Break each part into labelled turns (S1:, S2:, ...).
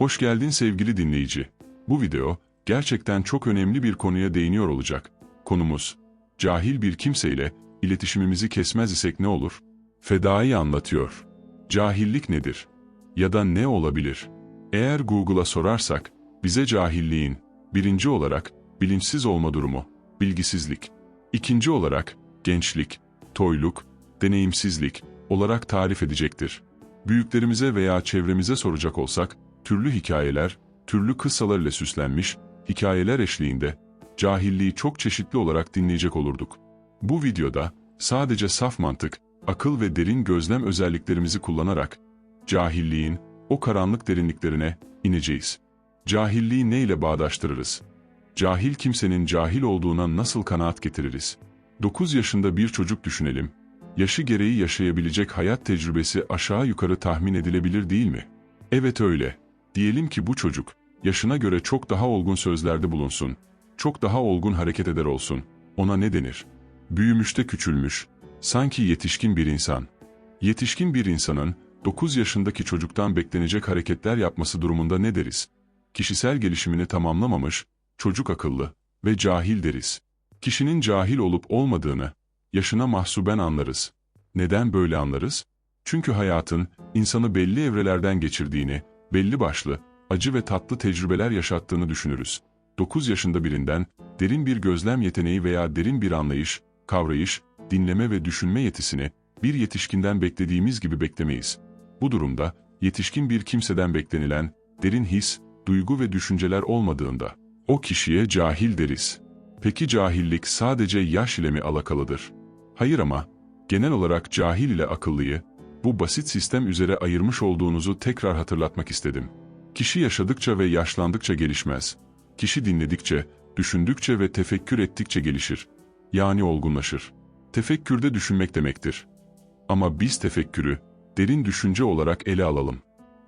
S1: Hoş geldin sevgili dinleyici. Bu video, gerçekten çok önemli bir konuya değiniyor olacak. Konumuz, cahil bir kimseyle iletişimimizi kesmez isek ne olur? Fedai anlatıyor. Cahillik nedir? Ya da ne olabilir? Eğer Google'a sorarsak, bize cahilliğin, birinci olarak, bilinçsiz olma durumu, bilgisizlik, ikinci olarak, gençlik, toyluk, deneyimsizlik olarak tarif edecektir. Büyüklerimize veya çevremize soracak olsak, türlü hikayeler, türlü kıssalar ile süslenmiş, hikayeler eşliğinde, cahilliği çok çeşitli olarak dinleyecek olurduk. Bu videoda, sadece saf mantık, akıl ve derin gözlem özelliklerimizi kullanarak, cahilliğin, o karanlık derinliklerine ineceğiz. Cahilliği ne ile bağdaştırırız? Cahil kimsenin cahil olduğuna nasıl kanaat getiririz? 9 yaşında bir çocuk düşünelim. Yaşı gereği yaşayabilecek hayat tecrübesi aşağı yukarı tahmin edilebilir değil mi? Evet öyle. Diyelim ki bu çocuk, yaşına göre çok daha olgun sözlerde bulunsun, çok daha olgun hareket eder olsun. Ona ne denir? Büyümüş de küçülmüş, sanki yetişkin bir insan. Yetişkin bir insanın, 9 yaşındaki çocuktan beklenecek hareketler yapması durumunda ne deriz? Kişisel gelişimini tamamlamamış, çocuk akıllı ve cahil deriz. Kişinin cahil olup olmadığını, yaşına mahsuben anlarız. Neden böyle anlarız? Çünkü hayatın, insanı belli evrelerden geçirdiğini, belli başlı, acı ve tatlı tecrübeler yaşattığını düşünürüz. 9 yaşında birinden, derin bir gözlem yeteneği veya derin bir anlayış, kavrayış, dinleme ve düşünme yetisini, bir yetişkinden beklediğimiz gibi beklemeyiz. Bu durumda, yetişkin bir kimseden beklenilen, derin his, duygu ve düşünceler olmadığında, o kişiye cahil deriz. Peki cahillik sadece yaş ile mi alakalıdır? Hayır ama, genel olarak cahil ile akıllıyı, bu basit sistem üzere ayırmış olduğunuzu tekrar hatırlatmak istedim. Kişi yaşadıkça ve yaşlandıkça gelişmez. Kişi dinledikçe, düşündükçe ve tefekkür ettikçe gelişir. Yani olgunlaşır. Tefekkürde düşünmek demektir. Ama biz tefekkürü, derin düşünce olarak ele alalım.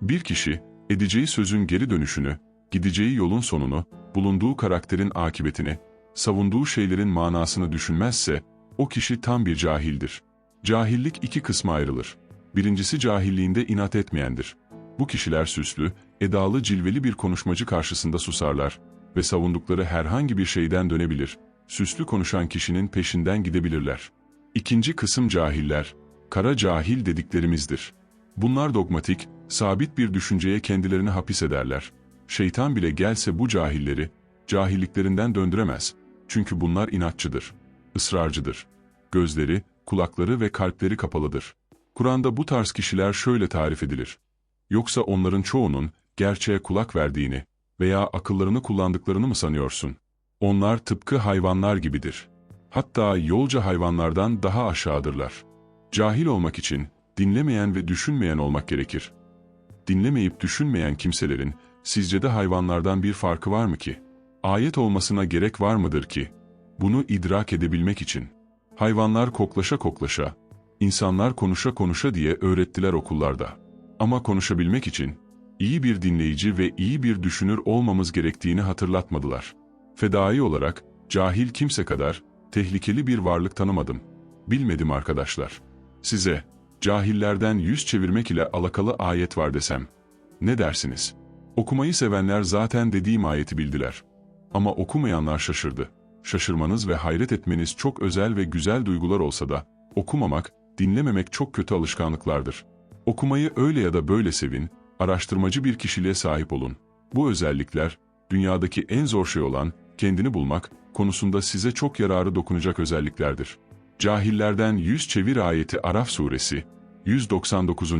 S1: Bir kişi, edeceği sözün geri dönüşünü, gideceği yolun sonunu, bulunduğu karakterin akıbetini, savunduğu şeylerin manasını düşünmezse, o kişi tam bir cahildir. Cahillik iki kısma ayrılır. Birincisi cahilliğinde inat etmeyendir. Bu kişiler süslü, edalı cilveli bir konuşmacı karşısında susarlar ve savundukları herhangi bir şeyden dönebilir. Süslü konuşan kişinin peşinden gidebilirler. İkinci kısım cahiller, kara cahil dediklerimizdir. Bunlar dogmatik, sabit bir düşünceye kendilerini hapis ederler. Şeytan bile gelse bu cahilleri, cahilliklerinden döndüremez. Çünkü bunlar inatçıdır, ısrarcıdır. Gözleri, kulakları ve kalpleri kapalıdır. Kur'an'da bu tarz kişiler şöyle tarif edilir. Yoksa onların çoğunun gerçeğe kulak verdiğini veya akıllarını kullandıklarını mı sanıyorsun? Onlar tıpkı hayvanlar gibidir. Hatta yolca hayvanlardan daha aşağıdırlar. Cahil olmak için dinlemeyen ve düşünmeyen olmak gerekir. Dinlemeyip düşünmeyen kimselerin sizce de hayvanlardan bir farkı var mı ki? Ayet olmasına gerek var mıdır ki? Bunu idrak edebilmek için. Hayvanlar koklaşa koklaşa, insanlar konuşa konuşa diye öğrettiler okullarda. Ama konuşabilmek için iyi bir dinleyici ve iyi bir düşünür olmamız gerektiğini hatırlatmadılar. Fedai olarak cahil kimse kadar tehlikeli bir varlık tanımadım. Bilmedim arkadaşlar. Size cahillerden yüz çevirmek ile alakalı ayet var desem. Ne dersiniz? Okumayı sevenler zaten dediğim ayeti bildiler. Ama okumayanlar şaşırdı. Şaşırmanız ve hayret etmeniz çok özel ve güzel duygular olsa da, okumamak, dinlememek çok kötü alışkanlıklardır. Okumayı öyle ya da böyle sevin, araştırmacı bir kişiliğe sahip olun. Bu özellikler, dünyadaki en zor şey olan, kendini bulmak, konusunda size çok yararı dokunacak özelliklerdir. Cahillerden yüz çevir ayeti Araf suresi, 199.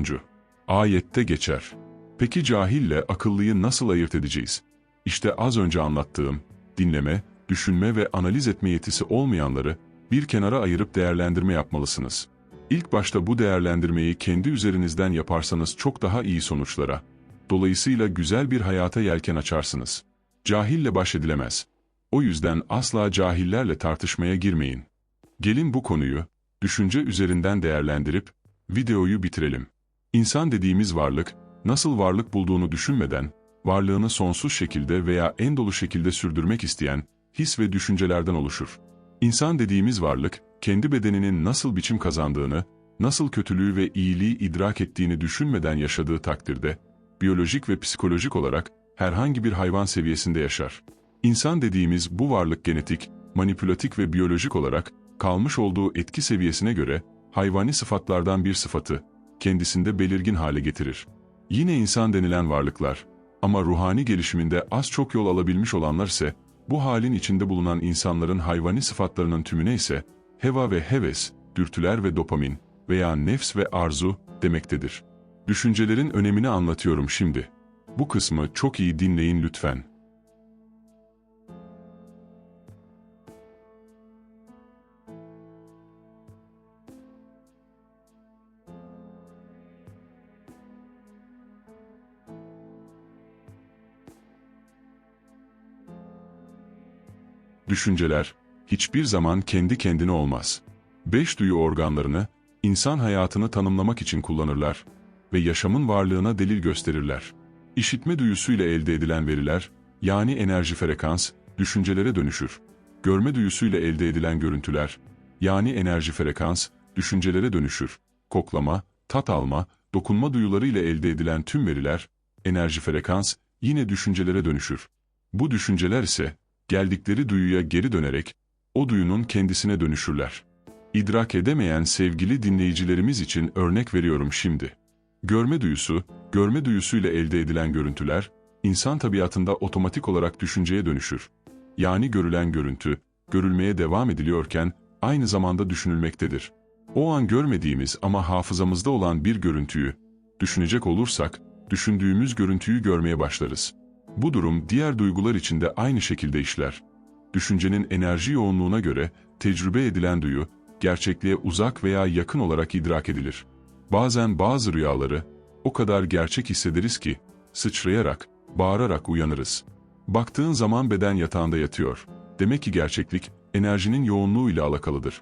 S1: Ayette geçer. Peki cahille akıllıyı nasıl ayırt edeceğiz? İşte az önce anlattığım, dinleme, düşünme ve analiz etme yetisi olmayanları bir kenara ayırıp değerlendirme yapmalısınız. İlk başta bu değerlendirmeyi kendi üzerinizden yaparsanız çok daha iyi sonuçlara, dolayısıyla güzel bir hayata yelken açarsınız. Cahille baş edilemez. O yüzden asla cahillerle tartışmaya girmeyin. Gelin bu konuyu, düşünce üzerinden değerlendirip, videoyu bitirelim. İnsan dediğimiz varlık, nasıl varlık bulduğunu düşünmeden, varlığını sonsuz şekilde veya en dolu şekilde sürdürmek isteyen, his ve düşüncelerden oluşur. İnsan dediğimiz varlık, kendi bedeninin nasıl biçim kazandığını, nasıl kötülüğü ve iyiliği idrak ettiğini düşünmeden yaşadığı takdirde, biyolojik ve psikolojik olarak herhangi bir hayvan seviyesinde yaşar. İnsan dediğimiz bu varlık genetik, manipülatif ve biyolojik olarak kalmış olduğu etki seviyesine göre hayvani sıfatlardan bir sıfatı kendisinde belirgin hale getirir. Yine insan denilen varlıklar ama ruhani gelişiminde az çok yol alabilmiş olanlar ise bu halin içinde bulunan insanların hayvani sıfatlarının tümüne ise heva ve heves, dürtüler ve dopamin veya nefs ve arzu demektedir. Düşüncelerin önemini anlatıyorum şimdi. Bu kısmı çok iyi dinleyin lütfen. Düşünceler hiçbir zaman kendi kendine olmaz. Beş duyu organlarını insan hayatını tanımlamak için kullanırlar ve yaşamın varlığına delil gösterirler. İşitme duyusuyla elde edilen veriler, yani enerji frekans, düşüncelere dönüşür. Görme duyusuyla elde edilen görüntüler, yani enerji frekans, düşüncelere dönüşür. Koklama, tat alma, dokunma duyuları ile elde edilen tüm veriler, enerji frekans, yine düşüncelere dönüşür. Bu düşünceler ise, geldikleri duyuya geri dönerek, o duyunun kendisine dönüşürler. İdrak edemeyen sevgili dinleyicilerimiz için örnek veriyorum şimdi. Görme duyusu, görme duyusuyla elde edilen görüntüler, insan tabiatında otomatik olarak düşünceye dönüşür. Yani görülen görüntü, görülmeye devam ediliyorken aynı zamanda düşünülmektedir. O an görmediğimiz ama hafızamızda olan bir görüntüyü, düşünecek olursak, düşündüğümüz görüntüyü görmeye başlarız. Bu durum diğer duygular için de aynı şekilde işler. Düşüncenin enerji yoğunluğuna göre tecrübe edilen duyu, gerçekliğe uzak veya yakın olarak idrak edilir. Bazen bazı rüyaları o kadar gerçek hissederiz ki, sıçrayarak, bağırarak uyanırız. Baktığın zaman beden yatağında yatıyor. Demek ki gerçeklik, enerjinin yoğunluğuyla alakalıdır.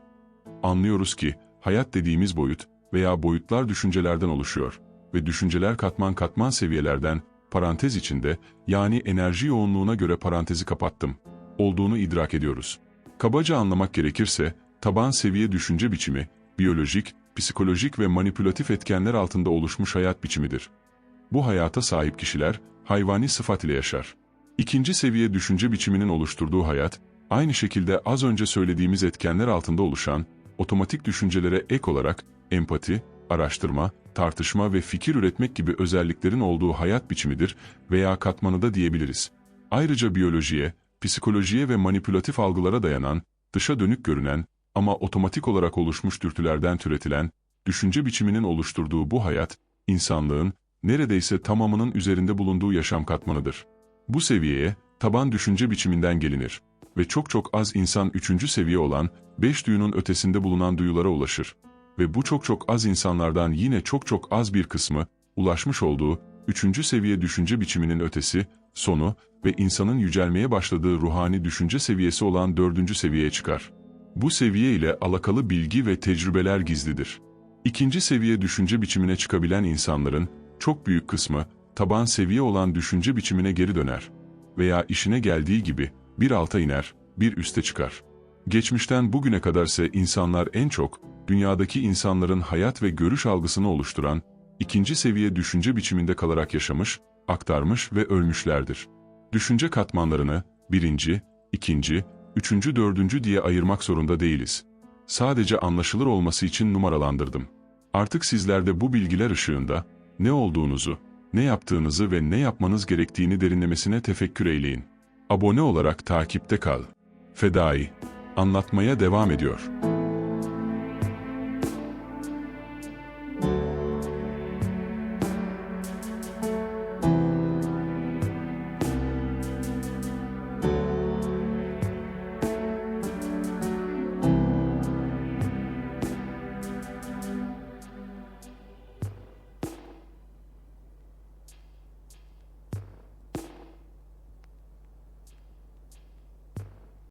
S1: Anlıyoruz ki, hayat dediğimiz boyut veya boyutlar düşüncelerden oluşuyor ve düşünceler katman katman seviyelerden, parantez içinde, yani enerji yoğunluğuna göre parantezi kapattım, olduğunu idrak ediyoruz. Kabaca anlamak gerekirse, taban seviye düşünce biçimi, biyolojik, psikolojik ve manipülatif etkenler altında oluşmuş hayat biçimidir. Bu hayata sahip kişiler, hayvani sıfat ile yaşar. İkinci seviye düşünce biçiminin oluşturduğu hayat, aynı şekilde az önce söylediğimiz etkenler altında oluşan, otomatik düşüncelere ek olarak empati, araştırma, tartışma ve fikir üretmek gibi özelliklerin olduğu hayat biçimidir veya katmanı da diyebiliriz. Ayrıca biyolojiye, psikolojiye ve manipülatif algılara dayanan, dışa dönük görünen ama otomatik olarak oluşmuş dürtülerden türetilen, düşünce biçiminin oluşturduğu bu hayat, insanlığın neredeyse tamamının üzerinde bulunduğu yaşam katmanıdır. Bu seviyeye, taban düşünce biçiminden gelinir ve çok çok az insan üçüncü seviye olan, beş duyunun ötesinde bulunan duyulara ulaşır. Ve bu çok çok az insanlardan yine çok çok az bir kısmı, ulaşmış olduğu, üçüncü seviye düşünce biçiminin ötesi, sonu ve insanın yücelmeye başladığı ruhani düşünce seviyesi olan dördüncü seviyeye çıkar. Bu seviye ile alakalı bilgi ve tecrübeler gizlidir. İkinci seviye düşünce biçimine çıkabilen insanların çok büyük kısmı taban seviye olan düşünce biçimine geri döner veya işine geldiği gibi bir alta iner, bir üste çıkar. Geçmişten bugüne kadar ise insanlar en çok dünyadaki insanların hayat ve görüş algısını oluşturan ikinci seviye düşünce biçiminde kalarak yaşamış, aktarmış ve ölmüşlerdir. Düşünce katmanlarını birinci, ikinci, üçüncü, dördüncü diye ayırmak zorunda değiliz. Sadece anlaşılır olması için numaralandırdım. Artık sizler de bu bilgiler ışığında ne olduğunuzu, ne yaptığınızı ve ne yapmanız gerektiğini derinlemesine tefekkür eyleyin. Abone olarak takipte kal. Fedai, anlatmaya devam ediyor.